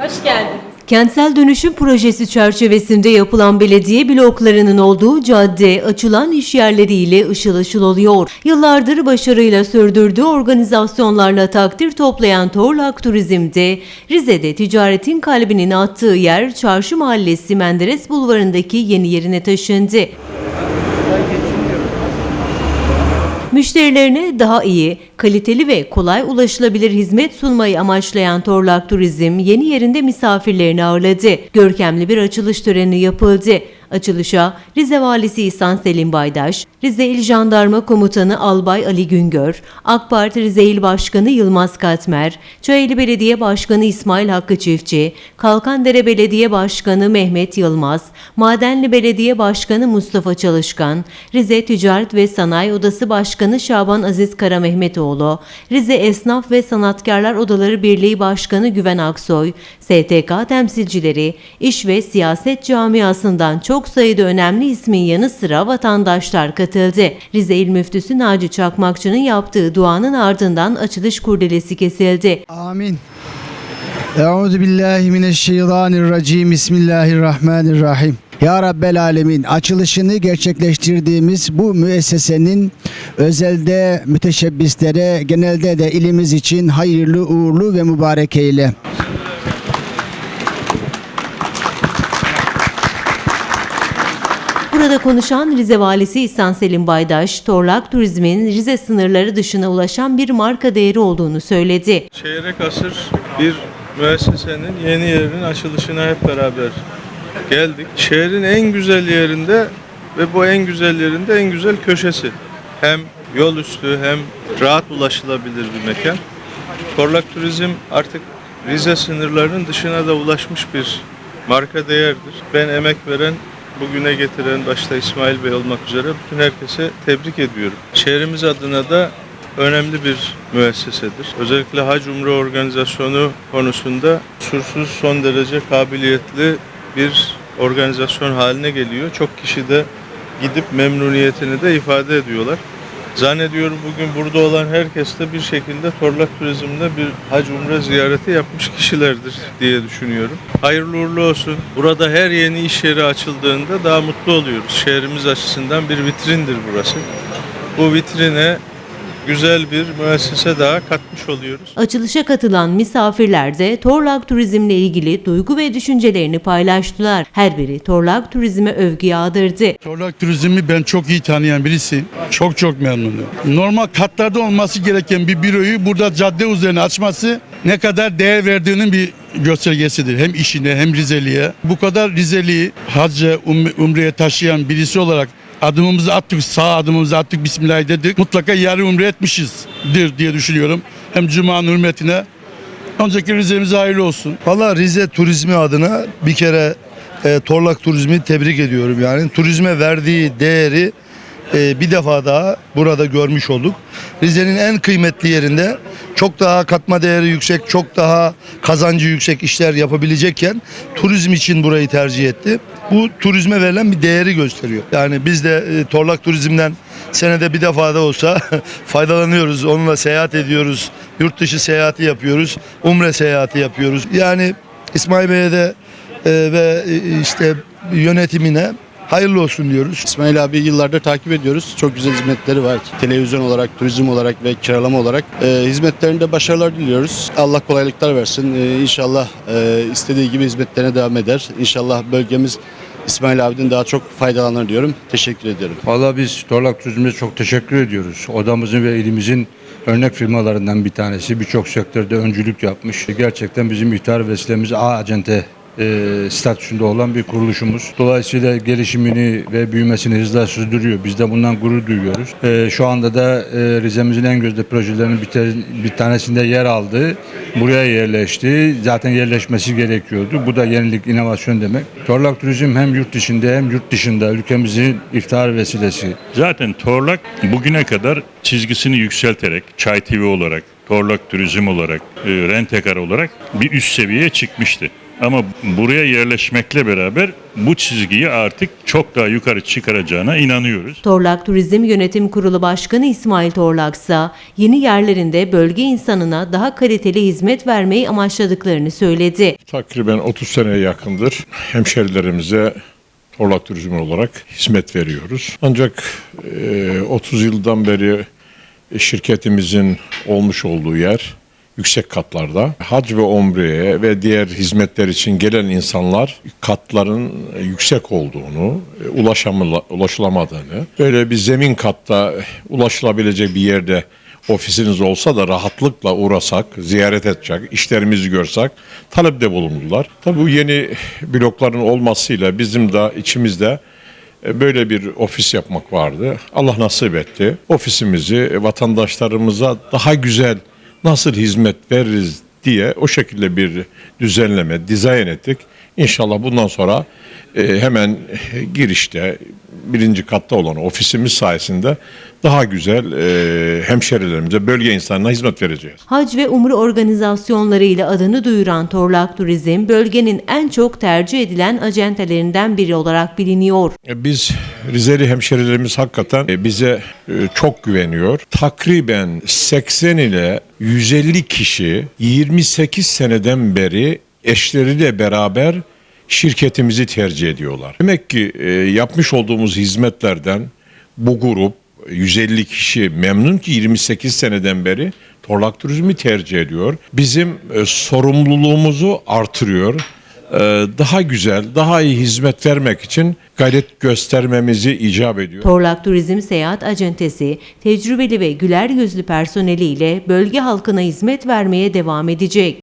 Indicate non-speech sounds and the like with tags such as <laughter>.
Hoş geldiniz. Kentsel dönüşüm projesi çerçevesinde yapılan belediye bloklarının olduğu cadde açılan iş yerleriyle ışıl ışıl oluyor. Yıllardır başarıyla sürdürdüğü organizasyonlarla takdir toplayan Torlak Turizm'de Rize'de ticaretin kalbinin attığı yer Çarşı Mahallesi Menderes Bulvarı'ndaki yeni yerine taşındı. Müşterilerine daha iyi, kaliteli ve kolay ulaşılabilir hizmet sunmayı amaçlayan Torlak Turizm yeni yerinde misafirlerini ağırladı. Görkemli bir açılış töreni yapıldı. Açılışa Rize Valisi İhsan Selim Baydaş, Rize İl Jandarma Komutanı Albay Ali Güngör, AK Parti Rize İl Başkanı Yılmaz Katmer, Çayeli Belediye Başkanı İsmail Hakkı Çiftçi, Kalkandere Belediye Başkanı Mehmet Yılmaz, Madenli Belediye Başkanı Mustafa Çalışkan, Rize Ticaret ve Sanayi Odası Başkanı Şaban Aziz Kara Mehmetoğlu, Rize Esnaf ve Sanatkarlar Odaları Birliği Başkanı Güven Aksoy, STK temsilcileri, iş ve siyaset camiasından çok sayıda önemli ismin yanı sıra vatandaşlar katıldı. Rize İl Müftüsü Naci Çakmakçı'nın yaptığı duanın ardından açılış kurdelesi kesildi. Amin. Euzu billahi mineşşeytanirracim. Bismillahirrahmanirrahim. Ya Rabbel Alemin açılışını gerçekleştirdiğimiz bu müessesenin özelde müteşebbislere genelde de ilimiz için hayırlı uğurlu ve mübarek eyle. Burada konuşan Rize Valisi İhsan Selim Baydaş, Torlak Turizm'in Rize sınırları dışına ulaşan bir marka değeri olduğunu söyledi. Çeyrek asır bir müessesenin yeni yerinin açılışına hep beraber geldik. Şehrin en güzel yerinde ve bu en güzel yerinde en güzel köşesi. Hem yol üstü hem rahat ulaşılabilir bir mekan. Korlak Turizm artık Rize sınırlarının dışına da ulaşmış bir marka değerdir. Ben emek veren, bugüne getiren başta İsmail Bey olmak üzere bütün herkese tebrik ediyorum. Şehrimiz adına da önemli bir müessesedir. Özellikle hac umre organizasyonu konusunda kusursuz son derece kabiliyetli bir organizasyon haline geliyor. Çok kişi de gidip memnuniyetini de ifade ediyorlar. Zannediyorum bugün burada olan herkes de bir şekilde Torlak Turizm'de bir hac umre ziyareti yapmış kişilerdir diye düşünüyorum. Hayırlı uğurlu olsun. Burada her yeni iş yeri açıldığında daha mutlu oluyoruz. Şehrimiz açısından bir vitrindir burası. Bu vitrine güzel bir müessese daha katmış oluyoruz. Açılışa katılan misafirler de Torlak Turizm'le ilgili duygu ve düşüncelerini paylaştılar. Her biri Torlak Turizm'e övgü yağdırdı. Torlak turizmi ben çok iyi tanıyan birisi. Çok çok memnunum. Normal katlarda olması gereken bir büroyu burada cadde üzerine açması ne kadar değer verdiğinin bir göstergesidir. Hem işine hem Rizeli'ye. Bu kadar Rizeli'yi hacca, um- umreye taşıyan birisi olarak adımımızı attık, sağ adımımızı attık, Bismillah dedik. Mutlaka yarı umre etmişizdir diye düşünüyorum. Hem Cuma'nın hürmetine. Önceki Rize'mize hayırlı olsun. Valla Rize turizmi adına bir kere e, Torlak Turizmi tebrik ediyorum. Yani turizme verdiği değeri e, bir defa daha burada görmüş olduk. Rize'nin en kıymetli yerinde çok daha katma değeri yüksek, çok daha kazancı yüksek işler yapabilecekken turizm için burayı tercih etti. Bu turizme verilen bir değeri gösteriyor. Yani biz de e, Torlak Turizm'den senede bir defa da olsa <laughs> faydalanıyoruz. Onunla seyahat ediyoruz. Yurt dışı seyahati yapıyoruz. Umre seyahati yapıyoruz. Yani İsmail Bey'e de e, ve e, işte yönetimine hayırlı olsun diyoruz. İsmail abi yıllardır takip ediyoruz. Çok güzel hizmetleri var. Televizyon olarak, turizm olarak ve kiralama olarak. Ee, hizmetlerinde başarılar diliyoruz. Allah kolaylıklar versin. Ee, inşallah e, istediği gibi hizmetlerine devam eder. İnşallah bölgemiz İsmail abiden daha çok faydalanır diyorum. Teşekkür ediyorum. Valla biz Torlak Turizm'e çok teşekkür ediyoruz. Odamızın ve ilimizin örnek firmalarından bir tanesi. Birçok sektörde öncülük yapmış. Gerçekten bizim ihtar vesilemiz A acente e, statüsünde olan bir kuruluşumuz. Dolayısıyla gelişimini ve büyümesini hızla sürdürüyor. Biz de bundan gurur duyuyoruz. E, şu anda da e, Rize'mizin en gözde projelerinin bir, bir tanesinde yer aldı. Buraya yerleşti. Zaten yerleşmesi gerekiyordu. Bu da yenilik, inovasyon demek. Torlak Turizm hem yurt içinde hem yurt dışında ülkemizin iftar vesilesi. Zaten Torlak bugüne kadar çizgisini yükselterek Çay TV olarak, Torlak turizm olarak, e, rentekar olarak bir üst seviyeye çıkmıştı. Ama buraya yerleşmekle beraber bu çizgiyi artık çok daha yukarı çıkaracağına inanıyoruz. Torlak Turizm Yönetim Kurulu Başkanı İsmail Torlaksa yeni yerlerinde bölge insanına daha kaliteli hizmet vermeyi amaçladıklarını söyledi. Takriben 30 seneye yakındır hemşerilerimize Torlak Turizmi olarak hizmet veriyoruz. Ancak e, 30 yıldan beri şirketimizin olmuş olduğu yer yüksek katlarda. Hac ve umreye ve diğer hizmetler için gelen insanlar katların yüksek olduğunu, ulaşılamadığını, böyle bir zemin katta ulaşılabilecek bir yerde ofisiniz olsa da rahatlıkla uğrasak, ziyaret edecek, işlerimizi görsek talepte bulundular. Tabii bu yeni blokların olmasıyla bizim de içimizde e, böyle bir ofis yapmak vardı. Allah nasip etti. Ofisimizi vatandaşlarımıza daha güzel nasıl hizmet veririz diye o şekilde bir düzenleme, dizayn ettik. İnşallah bundan sonra e, hemen girişte birinci katta olan ofisimiz sayesinde daha güzel e, hemşerilerimize, bölge insanına hizmet vereceğiz. Hac ve umre organizasyonlarıyla adını duyuran Torlak Turizm, bölgenin en çok tercih edilen acentelerinden biri olarak biliniyor. E, Biz Rizeli hemşerilerimiz hakikaten e, bize e, çok güveniyor. Takriben 80 ile 150 kişi 28 seneden beri eşleriyle beraber şirketimizi tercih ediyorlar. Demek ki e, yapmış olduğumuz hizmetlerden bu grup 150 kişi memnun ki 28 seneden beri Torlak Turizmi tercih ediyor. Bizim sorumluluğumuzu artırıyor. Ee, daha güzel, daha iyi hizmet vermek için gayret göstermemizi icap ediyor. Torlak Turizm Seyahat Acentesi, tecrübeli ve güler yüzlü personeliyle bölge halkına hizmet vermeye devam edecek.